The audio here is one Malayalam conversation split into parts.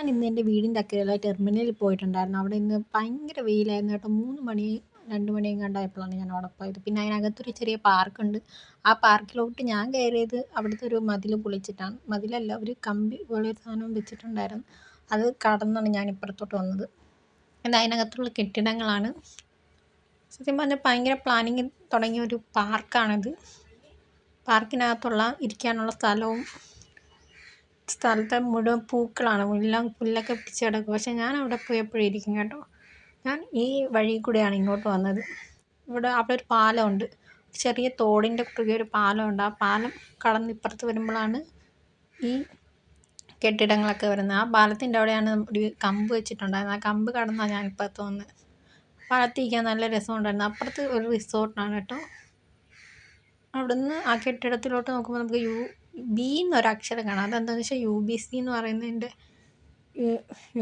ഞാൻ ഇന്ന് എന്റെ വീടിന്റെ അക്കരെയുള്ള ടെർമിനലിൽ പോയിട്ടുണ്ടായിരുന്നു. അവിടെ ഇന്ന് ഭയങ്കര വെയിലായിരുന്നു കേട്ടോ. മൂന്ന് മണി രണ്ട് മണിയും കണ്ടായപ്പോഴാണ് ഞാൻ അവിടെ പോയത്. പിന്നെ അതിനകത്തൊരു ചെറിയ പാർക്കുണ്ട്. ആ പാർക്കിലോട്ട് ഞാൻ കയറിയത് അവിടുത്തെ ഒരു മതിൽ പൊളിച്ചിട്ടാണ്. മതിലല്ല ഒരു കമ്പി പോലെ സാധനം വെച്ചിട്ടുണ്ടായിരുന്നു. അത് കടന്നാണ് ഞാൻ ഇപ്പുറത്തോട്ട് വന്നത്. എന്നാൽ അതിനകത്തുള്ള കെട്ടിടങ്ങളാണ്. സത്യം പറഞ്ഞാൽ ഭയങ്കര പ്ലാനിങ് തുടങ്ങിയ ഒരു പാർക്കാണിത്. പാർക്കിനകത്തുള്ള ഇരിക്കാനുള്ള സ്ഥലവും സ്ഥലത്തെ മുഴുവൻ പൂക്കളാണ്. എല്ലാം പുല്ലൊക്കെ പിടിച്ച് കിടക്കും. പക്ഷേ ഞാൻ അവിടെ പോയപ്പോഴും ഇരിക്കും കേട്ടോ. ഞാൻ ഈ വഴി കൂടെയാണ് ഇങ്ങോട്ട് വന്നത്. ഇവിടെ അവിടെ ഒരു പാലമുണ്ട്. ചെറിയ തോടിന്റെ കുറുകെ ഒരു പാലമുണ്ട്. ആ പാലം കടന്ന് ഇപ്പുറത്ത് വരുമ്പോഴാണ് ഈ കെട്ടിടങ്ങളൊക്കെ വരുന്നത്. ആ പാലത്തിന്റെ അവിടെയാണ് ഒരു കമ്പ് വെച്ചിട്ടുണ്ടായിരുന്നത്. ആ കമ്പ് കടന്നാണ് ഞാൻ ഇപ്പുറത്ത് വന്നത്. പാലത്തിരിക്കാൻ നല്ല രസമുണ്ടായിരുന്നു. അപ്പുറത്ത് ഒരു റിസോർട്ടാണ് കേട്ടോ. അവിടുന്ന് ആ കെട്ടിടത്തിലോട്ട് നോക്കുമ്പോൾ നമുക്ക് യു ബി എന്നൊരക്ഷരം കാണാം. അതെന്താണെന്ന് വെച്ചാൽ യു ബി സി എന്ന് പറയുന്നതിന്റെ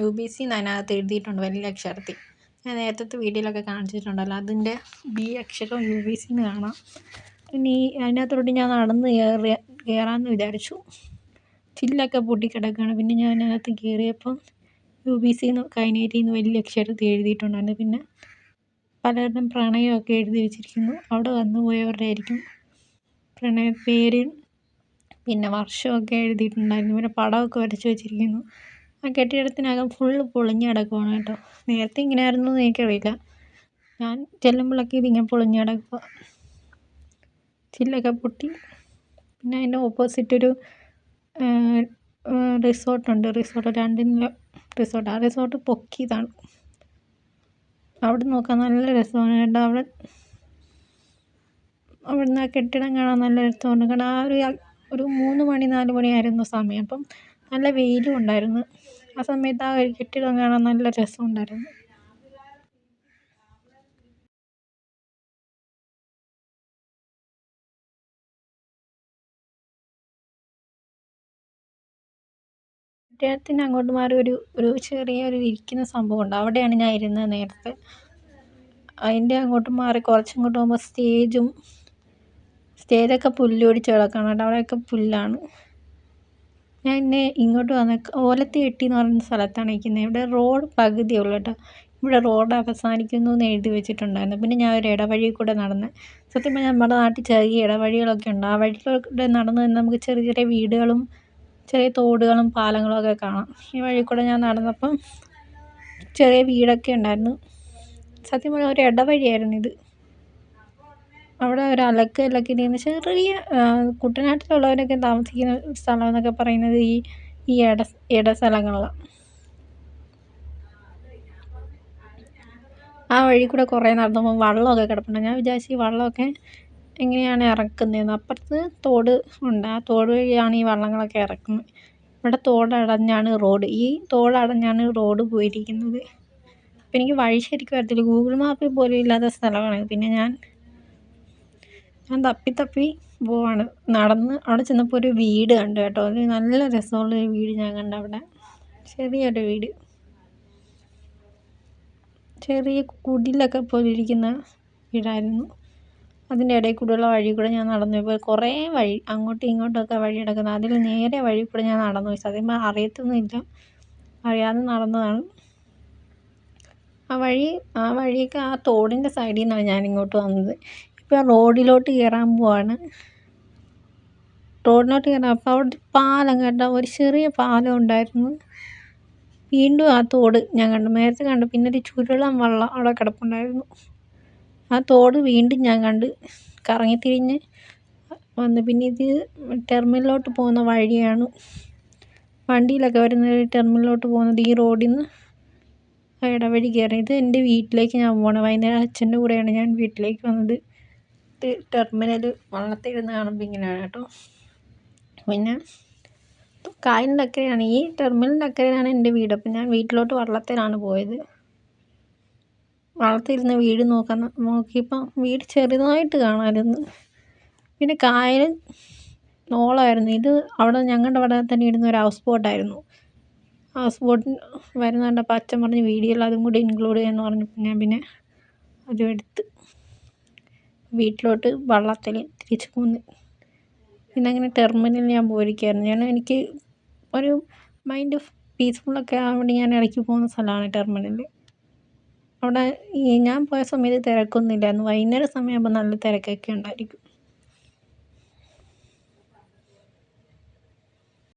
യു ബി സി എന്ന് അതിനകത്ത് എഴുതിയിട്ടുണ്ട് വലിയ അക്ഷരത്തിൽ. ഞാൻ നേരത്തെ വീഡിയോയിലൊക്കെ കാണിച്ചിട്ടുണ്ടല്ലോ. അതിന്റെ ബി അക്ഷരം യു ബി സി എന്ന് കാണാം. പിന്നെ ഈ അതിനകത്തോട്ട് ഞാൻ നടന്ന് കയറി കയറാമെന്ന് വിചാരിച്ചു. ചില്ലൊക്കെ പൊട്ടിക്കിടക്കുകയാണ് പിന്നെ ഞാൻ അതിനകത്ത് കയറിയപ്പം യു ബി സി എന്ന് കൈനേറ്റി എന്ന് വലിയ അക്ഷരത്തിൽ എഴുതിയിട്ടുണ്ടായിരുന്നു. പിന്നെ പലരുടെയും പ്രണയമൊക്കെ എഴുതി വെച്ചിരിക്കുന്നു. അവിടെ വന്നു പോയവരുടെ ആയിരിക്കും പ്രണയ പേര് പിന്നെ വർഷമൊക്കെ എഴുതിയിട്ടുണ്ടായിരുന്നു. പിന്നെ പടമൊക്കെ വരച്ച് വെച്ചിരിക്കുന്നു. ആ കെട്ടിടത്തിനകം ഫുള്ള് പൊളിഞ്ഞ് കിടക്കുവാണ് കേട്ടോ. നേരത്തെ ഇങ്ങനെ ആയിരുന്നു എന്ന് എനിക്കറിയില്ല. ഞാൻ ചെല്ലുമ്പോഴൊക്കെ ഇതിങ്ങനെ പൊളിഞ്ഞ് കിടക്കുക. ചില്ലൊക്കെ പൊട്ടി. പിന്നെ അതിന്റെ ഓപ്പോസിറ്റ് ഒരു റിസോർട്ടുണ്ട് റിസോർട്ട് രണ്ട് റിസോർട്ട് ആ റിസോർട്ട് പൊക്കിയതാണ്. അവിടെ നോക്കാൻ നല്ല രസമാണ് കേട്ടോ. അവിടെ അവിടുന്ന് ആ കെട്ടിടം കാണാൻ നല്ല രസമാണ്. കാരണം ആ ഒരു ഒരു മൂന്ന് മണി നാല് മണിയായിരുന്നു സമയം. അപ്പം നല്ല വെയിലും ഉണ്ടായിരുന്നു. ആ സമയത്ത് ആ ഒരു കെട്ടിടം കാണാൻ നല്ല രസമുണ്ടായിരുന്നു കെട്ടിടത്തിന് അങ്ങോട്ട് മാറി ഒരു ഒരു ചെറിയ ഒരു ഇരിക്കുന്ന സംഭവം ഉണ്ട്. അവിടെയാണ് ഞാൻ ഇരുന്നത് നേരത്തെ. അതിന്റെ അങ്ങോട്ട് മാറി കുറച്ചങ്ങോട്ട് പോകുമ്പോൾ സ്റ്റേജും സ്റ്റേജൊക്കെ പുല്ല് പിടിച്ച് കിടക്കണം കേട്ടോ. അവിടെയൊക്കെ പുല്ലാണ്. ഞാൻ എന്നെ ഇങ്ങോട്ട് വന്ന ഓലത്തിയെട്ടി എന്ന് പറയുന്ന സ്ഥലത്താണ് നിൽക്കുന്നത്. ഇവിടെ റോഡ് പകുതിയേ ഉള്ളൂ കേട്ടോ. ഇവിടെ റോഡ് അവസാനിക്കുന്നു എന്ന് എഴുതി വെച്ചിട്ടുണ്ടായിരുന്നു. പിന്നെ ഞാൻ ഒരു ഇടവഴി കൂടെ നടന്ന് സത്യം പറഞ്ഞാൽ നമ്മുടെ നാട്ടിൽ ചെറിയ ഇടവഴികളൊക്കെ ഉണ്ട്. ആ വഴിയിലൂടെ നടന്നു തന്നെ നമുക്ക് ചെറിയ ചെറിയ വീടുകളും ചെറിയ തോടുകളും പാലങ്ങളും ഒക്കെ കാണാം. ഈ വഴി കൂടെ ഞാൻ നടന്നപ്പം ചെറിയ വീടൊക്കെ ഉണ്ടായിരുന്നു. സത്യം പറഞ്ഞാൽ ഒരു ഇടവഴിയായിരുന്നു ഇത്. അവിടെ ഒരു അലക്ക് അലക്കിയിരിക്കുന്ന ചെറിയ കുട്ടനാട്ടിലുള്ളവരൊക്കെ താമസിക്കുന്ന സ്ഥലം എന്നൊക്കെ പറയുന്നത് ഈ ഈ ഇട ഇട സ്ഥലങ്ങളിലാണ് ആ വഴി കൂടെ കുറേ നടന്നപ്പോൾ വള്ളമൊക്കെ കിടപ്പുണ്ട്. ഞാൻ വിചാരിച്ചു ഈ വള്ളമൊക്കെ എങ്ങനെയാണ് ഇറക്കുന്നതെന്ന്. അപ്പുറത്ത് തോട് ഉണ്ട്. ആ തോട് വഴിയാണ് ഈ വള്ളങ്ങളൊക്കെ ഇറക്കുന്നത്. ഇവിടെ തോടടഞ്ഞാണ് റോഡ്. ഈ തോടടഞ്ഞാണ് റോഡ് പോയിരിക്കുന്നത്. അപ്പം എനിക്ക് വഴി ശരിക്കും അറിയത്തില്ല. ഗൂഗിൾ മാപ്പിൽ പോലും ഇല്ലാത്ത സ്ഥലമാണ്. പിന്നെ ഞാൻ ഞാൻ തപ്പി തപ്പി പോവാണ്. നടന്ന് അവിടെ ചെന്നപ്പോൾ ഒരു വീട് കണ്ടു കേട്ടോ. ഒരു നല്ല രസമുള്ളൊരു വീട് ഞാൻ കണ്ടു അവിടെ. ചെറിയൊരു വീട്. ചെറിയ കുടിലൊക്കെ പോലെ ഇരിക്കുന്ന വീടായിരുന്നു. അതിന്റെ ഇടയിൽ കൂടെയുള്ള വഴി കൂടെ ഞാൻ നടന്നു പോയി. കുറേ വഴി അങ്ങോട്ടും ഇങ്ങോട്ടുമൊക്കെ വഴി കിടക്കുന്നത് അതിൽ നേരെ വഴി കൂടെ ഞാൻ നടന്നു പോയി. സത്യം അറിയത്തൊന്നുമില്ല. അറിയാതെ നടന്നതാണ്. ആ വഴി ആ വഴിയൊക്കെ ആ തോടിന്റെ സൈഡിൽ നിന്നാണ് ഞാൻ ഇങ്ങോട്ട് വന്നത്. ഇപ്പോൾ റോഡിലോട്ട് കയറാൻ പോവാണ്. റോഡിലോട്ട് കയറാൻ അപ്പോൾ അവിടെ പാലം കണ്ട? ഒരു ചെറിയ പാലം ഉണ്ടായിരുന്നു. വീണ്ടും ആ തോട് ഞാൻ കണ്ടു. നേരത്തെ കണ്ടു. പിന്നെ ഒരു ചുരുളം വെള്ളം അവിടെ കിടപ്പുണ്ടായിരുന്നു. ആ തോട് വീണ്ടും ഞാൻ കണ്ട് കറങ്ങിത്തിരിഞ്ഞ് വന്നു. പിന്നെ ഇത് ടെർമിനലിലോട്ട് പോകുന്ന വഴിയാണ്. വണ്ടിയിലൊക്കെ വരുന്ന ടെർമിനലിലോട്ട് പോകുന്നത് ഈ റോഡിൽ നിന്ന് ഇടവഴി കയറി ഇത് എന്റെ വീട്ടിലേക്ക് ഞാൻ പോകണം വൈകുന്നേരം അച്ഛന്റെ കൂടെയാണ് ഞാൻ വീട്ടിലേക്ക് വന്നത്. ഇത് ടെർമിനൽ വള്ളത്തിൽ ഇരുന്ന് കാണുമ്പോൾ ഇങ്ങനെയാണ് കേട്ടോ. പിന്നെ കായലിന്റെ അക്കരെയാണ്. ഈ ടെർമിനലിന്റെ അക്കരയാണ് എന്റെ വീട്. അപ്പം ഞാൻ വീട്ടിലോട്ട് വള്ളത്തിലാണ് പോയത്. വള്ളത്തിലിരുന്ന് വീട് നോക്കാൻ നോക്കിയപ്പം വീട് ചെറുതായിട്ട് കാണാമായിരുന്നു പിന്നെ കായൽ നോളമായിരുന്നു ഇത് അവിടെ ഞങ്ങളുടെ അവിടെ തന്നെ ഇടുന്ന ഒരു ഹൗസ് ബോട്ടായിരുന്നു ഹൗസ് ബോട്ടിന് വരുന്നുണ്ട് അപ്പം അച്ഛൻ പറഞ്ഞ് വീഡിയോയിൽ അതും കൂടി ഇൻക്ലൂഡ് ചെയ്യാമെന്ന് പറഞ്ഞപ്പോൾ ഞാൻ പിന്നെ അതും എടുത്ത് വീട്ടിലോട്ട് വള്ളത്തിൽ തിരിച്ച് പോന്ന്. പിന്നെ അങ്ങനെ ടെർമിനലിൽ ഞാൻ പോയിരിക്കുകയായിരുന്നു ഞാൻ എനിക്ക് ഒരു മൈൻഡ് പീസ്ഫുള്ളൊക്കെ ആവാൻ വേണ്ടി ഞാൻ ഇടയ്ക്ക് പോകുന്ന സ്ഥലമാണ് ടെർമിനൽ അവിടെ ഈ ഞാൻ പോയ സമയത്ത് തിരക്കൊന്നും ഇല്ലായിരുന്നു വൈകുന്നേരം സമയമാകുമ്പോൾ നല്ല തിരക്കൊക്കെ ഉണ്ടായിരിക്കും.